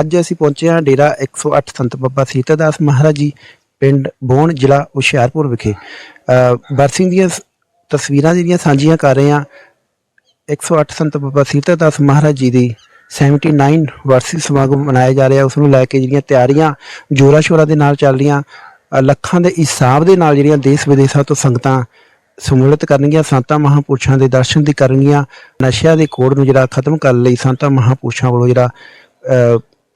ਅੱਜ ਅਸੀਂ ਪਹੁੰਚੇ ਹਾਂ ਡੇਰਾ 108 ਸੰਤ ਬਾਬਾ ਸੀਤਾ ਦਾਸ ਮਹਾਰਾਜ ਜੀ ਪਿੰਡ ਬੋਣ ਜ਼ਿਲ੍ਹਾ ਹੁਸ਼ਿਆਰਪੁਰ ਵਿਖੇ। ਅ, ਦੀਆਂ ਸ- ਤਸਵੀਰਾਂ ਜਿਹੜੀਆਂ ਸਾਂਝੀਆਂ ਕਰ ਰਹੇ ਹਾਂ 108 ਸੰਤ ਬਾਬਾ ਸੀਤਾ ਦਾਸ ਮਹਾਰਾਜ ਜੀ ਦੀ 79 ਵਰਸੀ ਸਮਾਗਮ ਮਨਾਇਆ ਜਾ ਰਿਹਾ ਉਸ ਨੂੰ ਲੈ ਕੇ ਜਿਹੜੀਆਂ ਤਿਆਰੀਆਂ ਜੋਰਾ ਸ਼ੋਰਾ ਦੇ ਨਾਲ ਚੱਲ ਰਹੀਆਂ ਲੱਖਾਂ ਦੇ ਹਿਸਾਬ ਦੇ ਨਾਲ ਜਿਹੜੀਆਂ ਦੇਸ਼ ਵਿਦੇਸ਼ਾਂ ਤੋਂ ਸੰਗਤਾਂ ਸਮੂਲਤ ਕਰਨਗੀਆਂ ਸੰਤਾਂ ਮਹਾਂਪੁਰਸ਼ਾਂ ਦੇ ਦਰਸ਼ਨ ਦੀ ਕਰਨਗੀਆਂ ਨਸ਼ਿਆਂ ਦੇ ਕੋੜ ਨੂੰ ਜਿਹੜਾ ਖਤਮ ਕਰਨ ਲਈ ਸੰਤਾਂ ਮਹਾਂਪੁਰਸ਼ਾਂ ਵੱਲੋਂ ਜਿਹੜਾ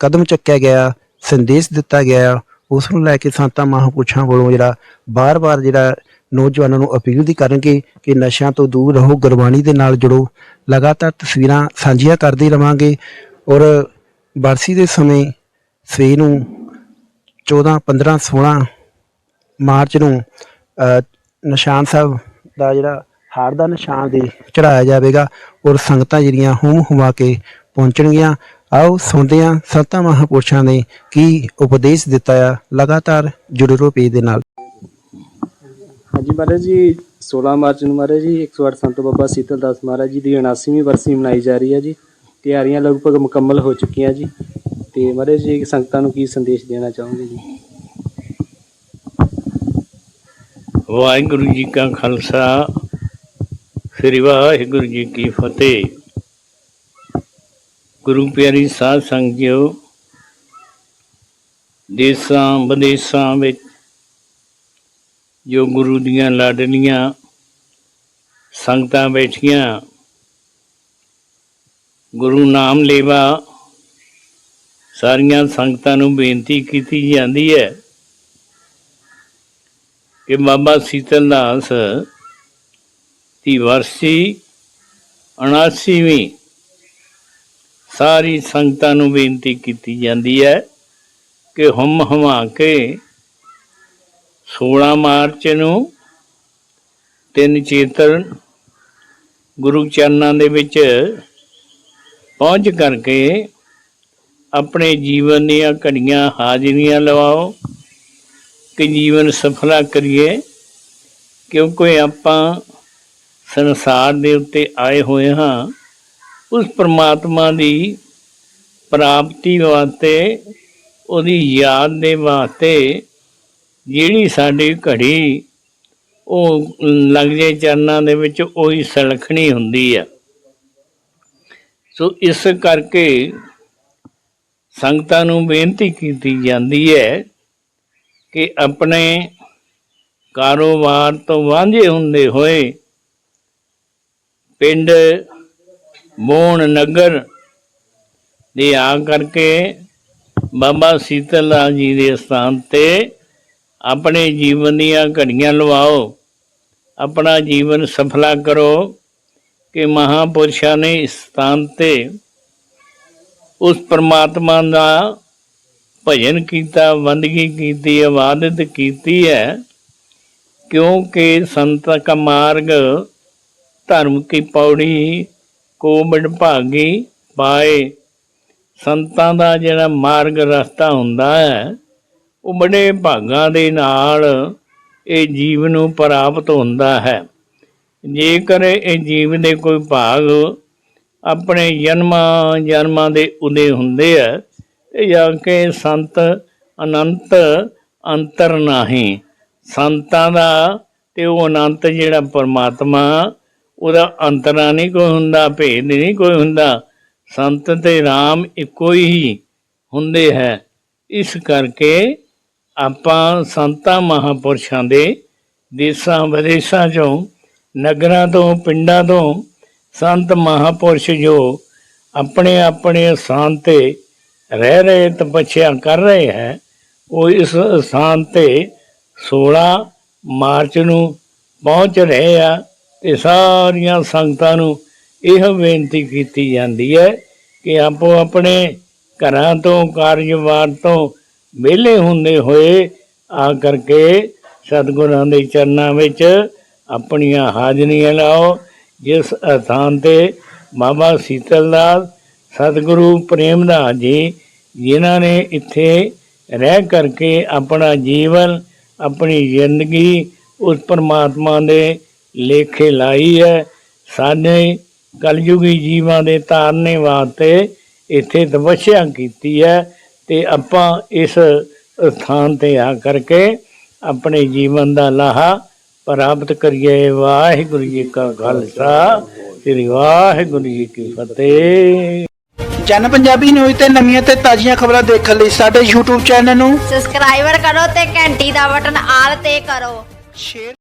ਕਦਮ ਚੱਕਿਆ ਗਿਆ, ਸੰਦੇਸ਼ ਦਿੱਤਾ ਗਿਆ, ਉਸ ਨੂੰ ਲੈ ਕੇ ਸੰਤਾਂ ਮਹਾਂਪੁਰਸ਼ਾਂ ਵੱਲੋਂ ਜਿਹੜਾ ਬਾਰ-ਬਾਰ ਜਿਹੜਾ ਨੌਜਵਾਨਾਂ ਨੂੰ ਅਪੀਲ ਦੀ ਕਰਨਗੇ ਕਿ ਨਸ਼ਿਆਂ ਤੋਂ ਦੂਰ ਰਹੋ, ਗੁਰਬਾਣੀ ਦੇ ਨਾਲ ਜੁੜੋ। ਲਗਾਤਾਰ ਤਸਵੀਰਾਂ ਸਾਂਝੀਆਂ ਕਰਦੇ ਰਵਾਂਗੇ ਔਰ ਬਰਸੀ ਦੇ ਸਮੇਂ ਸਵੇਰ ਨੂੰ 14 15 16 ਮਾਰਚ ਨੂੰ ਨਿਸ਼ਾਨ ਸਾਹਿਬ ਦਾ ਜਿਹੜਾ ਹਾਰ ਦਾ ਨਿਸ਼ਾਨ ਦੇ ਚੜਾਇਆ ਜਾਵੇਗਾ ਔਰ ਸੰਗਤਾਂ ਜਿਹੜੀਆਂ ਹੂਮ ਹੁਮਾ ਕੇ ਪਹੁੰਚਣਗੀਆਂ। ਆਓ ਸੁਣਦੇ ਹਾਂ ਸੰਤਾਂ ਮਹਾਂਪੁਰਸ਼ਾਂ ਨੇ ਕੀ ਉਪਦੇਸ਼ ਦਿੱਤਾ ਆ? ਲਗਾਤਾਰ ਜੁੜੇ ਰਹੋ ਪੇਜ ਦੇ ਨਾਲ। ਹਾਂਜੀ ਮਹਾਰਾਜ ਜੀ 16 ਮਾਰਚ ਨੂੰ ਮਹਾਰਾਜ ਜੀ 108 ਸੰਤ ਬਾਬਾ ਸੀਤਲ ਦਾਸ ਮਹਾਰਾਜ ਜੀ ਦੀ 79ਵੀਂ ਵਰਸੀ ਮਨਾਈ ਜਾ ਰਹੀ ਹੈ ਜੀ। ਤਿਆਰੀਆਂ ਲਗਭਗ ਮੁਕੰਮਲ ਹੋ ਚੁੱਕੀਆਂ ਜੀ। ਤੇ ਮਹਾਰਾਜ ਜੀ ਸੰਗਤਾਂ ਨੂੰ ਕੀ ਸੰਦੇਸ਼ ਦੇਣਾ ਚਾਹੋਗੇ ਜੀ? ਵਾਹਿਗੁਰੂ ਜੀ ਕਾ ਖਾਲਸਾ ਸ੍ਰੀ ਵਾਹਿਗੁਰੂ ਜੀ ਕੀ ਫਤਿਹ। ਗੁਰੂ ਪਿਆਰੀ ਸਾਧ ਸੰਗਤ ਦੇਸਾਂ ਵਿਦੇਸਾਂ ਵਿੱਚ ਜੋ ਗੁਰੂ ਦੀਆਂ ਲਾਡਲੀਆਂ ਸੰਗਤਾਂ ਬੈਠੀਆਂ, ਗੁਰੂ ਨਾਮ ਲੇਵਾ, ਸਾਰੀਆਂ ਸੰਗਤਾਂ ਨੂੰ ਬੇਨਤੀ ਕੀਤੀ ਜਾਂਦੀ ਹੈ ਕਿ ਬਾਬਾ ਸੀਤਲ ਦਾਸ ਦੀ ਵਰਸੀ 79ਵੀਂ ਸਾਰੀ ਸੰਗਤਾਂ ਨੂੰ ਬੇਨਤੀ ਕੀਤੀ ਜਾਂਦੀ ਹੈ ਕਿ ਹਮ ਹਮਾ ਕੇ 16 ਮਾਰਚ ਨੂੰ ਤਿੰਨ ਚੇਤਨ ਗੁਰੂ ਚਰਨਾਂ ਦੇ ਵਿੱਚ ਪਹੁੰਚ ਕਰਕੇ ਆਪਣੇ ਜੀਵਨ ਦੀਆਂ ਘੜੀਆਂ ਹਾਜ਼ਰੀਆਂ ਲਵਾਓ ਕਿ ਜੀਵਨ ਸਫਲਾ ਕਰੀਏ, ਕਿਉਂਕਿ ਆਪਾਂ ਸੰਸਾਰ ਦੇ ਉੱਤੇ ਆਏ ਹੋਏ ਹਾਂ। ਉਸ ਪਰਮਾਤਮਾ ਦੀ ਪ੍ਰਾਪਤੀ ਵਾਸਤੇ, ਉਹਦੀ ਯਾਦ ਦੇ ਵਾਸਤੇ ਜਿਹੜੀ ਸਾਡੀ ਘੜੀ, ਉਹ ਲਗਜੇ ਚਰਨਾਂ ਦੇ ਵਿੱਚ ਉਹੀ ਸਲਖਣੀ ਹੁੰਦੀ ਆ। ਸੋ ਇਸ ਕਰਕੇ ਸੰਗਤਾਂ ਨੂੰ ਬੇਨਤੀ ਕੀਤੀ ਜਾਂਦੀ ਹੈ ਕਿ ਆਪਣੇ ਕਾਰੋਬਾਰ ਤੋਂ ਵਾਂਝੇ ਹੁੰਦੇ ਹੋਏ ਪਿੰਡ ਮੋਹਣ ਨਗਰ ਦੇ ਆ ਕਰਕੇ ਬਾਬਾ ਸੀਤਲ ਦਾਸ ਜੀ ਦੇ ਸਥਾਨ ਤੇ ਆਪਣੇ ਜੀਵਨ ਦੀਆਂ ਘੜੀਆਂ ਲਵਾਓ, ਆਪਣਾ ਜੀਵਨ ਸਫਲਾ ਕਰੋ ਕਿ ਮਹਾਪੁਰਸ਼ਾਂ ਨੇ ਇਸ ਸਥਾਨ ਤੇ ਉਸ ਪਰਮਾਤਮਾ ਦਾ ਭਜਨ ਕੀਤਾ ਬੰਦਗੀ ਕੀਤੀ ਇਬਾਦਤ ਕੀਤੀ ਹੈ। ਕਿਉਂਕਿ ਸੰਤ ਕਾ ਮਾਰਗ ਧਰਮ ਕੀ ਪੌੜੀ ਕੋਬੜ ਭਾਗੀ ਪਾਏ। ਸੰਤਾਂ ਦਾ ਜਿਹੜਾ ਮਾਰਗ ਰਸਤਾ ਹੁੰਦਾ ਹੈ, ਉਹ ਬੜੇ ਭਾਗਾਂ ਦੇ ਨਾਲ ਇਹ ਜੀਵ ਨੂੰ ਪ੍ਰਾਪਤ ਹੁੰਦਾ ਹੈ। ਜੇਕਰ ਇਹ ਜੀਵ ਦੇ ਕੋਈ ਭਾਗ ਆਪਣੇ ਜਨਮਾਂ ਜਨਮਾਂ ਦੇ ਉਦੇ ਹੁੰਦੇ ਆ, ਤੇ ਜਾ ਕੇ ਸੰਤ ਅਨੰਤ ਅੰਤਰ ਨਾਹੀ। ਸੰਤਾਂ ਦਾ ਤੇ ਉਹ ਅਨੰਤ ਜਿਹੜਾ ਪਰਮਾਤਮਾ ਉਹਦਾ ਅੰਤਰਾ ਨਹੀਂ ਕੋਈ ਹੁੰਦਾ, ਭੇਦ ਨਹੀਂ ਕੋਈ ਹੁੰਦਾ। ਸੰਤ ਤੇ RAM ਇੱਕੋ ਹੀ ਹੁੰਦੇ ਹੈ। ਇਸ ਕਰਕੇ ਆਪਾਂ ਸੰਤਾਂ ਮਹਾਪੁਰਸ਼ਾਂ ਦੇ ਦੇਸਾਂ ਵਿਦੇਸਾਂ ਚੋਂ, ਨਗਰਾਂ ਤੋਂ, ਪਿੰਡਾਂ ਤੋਂ ਸੰਤ ਮਹਾਪੁਰਸ਼ ਜੋ ਆਪਣੇ ਆਪਣੇ ਸਥਾਨ ਤੇ ਰਹਿ ਰਹੇ ਤਪੱਸਿਆ ਕਰ ਰਹੇ ਹੈ, ਉਹ ਇਸ ਸਥਾਨ ਤੇ 16 ਮਾਰਚ ਨੂੰ ਪਹੁੰਚ ਰਹੇ ਆ। ਤੇ ਸਾਰੀਆਂ ਸੰਗਤਾਂ ਨੂੰ ਇਹ ਬੇਨਤੀ ਕੀਤੀ ਜਾਂਦੀ ਹੈ ਕਿ ਆਪੋ ਆਪਣੇ ਘਰਾਂ ਤੋਂ, ਕਾਰਜਵਾਰ ਤੋਂ ਵਿਹਲੇ ਹੁੰਦੇ ਹੋਏ ਆ ਕਰਕੇ ਸਤਿਗੁਰਾਂ ਦੇ ਚਰਨਾਂ ਵਿੱਚ ਆਪਣੀਆਂ ਹਾਜ਼ਰੀਆਂ ਲਾਓ, ਜਿਸ ਅਥਾਨ ਤੇ ਬਾਬਾ ਸੀਤਲ ਦਾਸ, ਸਤਿਗੁਰੂ ਪ੍ਰੇਮਦਾਸ ਜੀ, ਜਿਨ੍ਹਾਂ ਨੇ ਇੱਥੇ ਰਹਿ ਕਰਕੇ ਆਪਣਾ ਜੀਵਨ, ਆਪਣੀ ਜ਼ਿੰਦਗੀ ਉਸ ਪਰਮਾਤਮਾ ਦੇ ਲੇਖੇ ਲਾਈ ਹੈ। ਸਾਡੇ ਕਲਯੁਗੀ ਜੀਵਾਂ ਦੇ ਤਾਰਨੇ ਵਾਸਤੇ ਇੱਥੇ ਤਪੱਸਿਆ ਕੀਤੀ ਹੈ ਤੇ ਆਪਾਂ ਇਸ ਸਥਾਨ ਤੇ ਆ ਕਰਕੇ ਆਪਣੇ ਜੀਵਨ ਦਾ ਲਾਹਾ ਪ੍ਰਾਪਤ ਕਰੀਏ। ਵਾਹਿਗੁਰੂ ਜੀ ਕਾ ਖਾਲਸਾ। ਸ੍ਰੀ ਵਾਹਿਗੁਰੂ ਜੀ ਕੀ ਫਤਿਹ। ਜਨ ਪੰਜਾਬੀ ਨਿਊਜ਼ ਤੇ ਨਵੀਆਂ ਤੇ ਤਾਜ਼ੀਆਂ ਖਬਰਾਂ ਦੇਖਣ ਲਈ ਸਾਡੇ YouTube ਚੈਨਲ ਨੂੰ ਸਬਸਕ੍ਰਾਈਬਰ ਕਰੋ ਤੇ ਘੰਟੀ ਦਾ ਬਟਨ ਆਲ ਤੇ ਕਰੋ। ਸ਼ੇਅਰ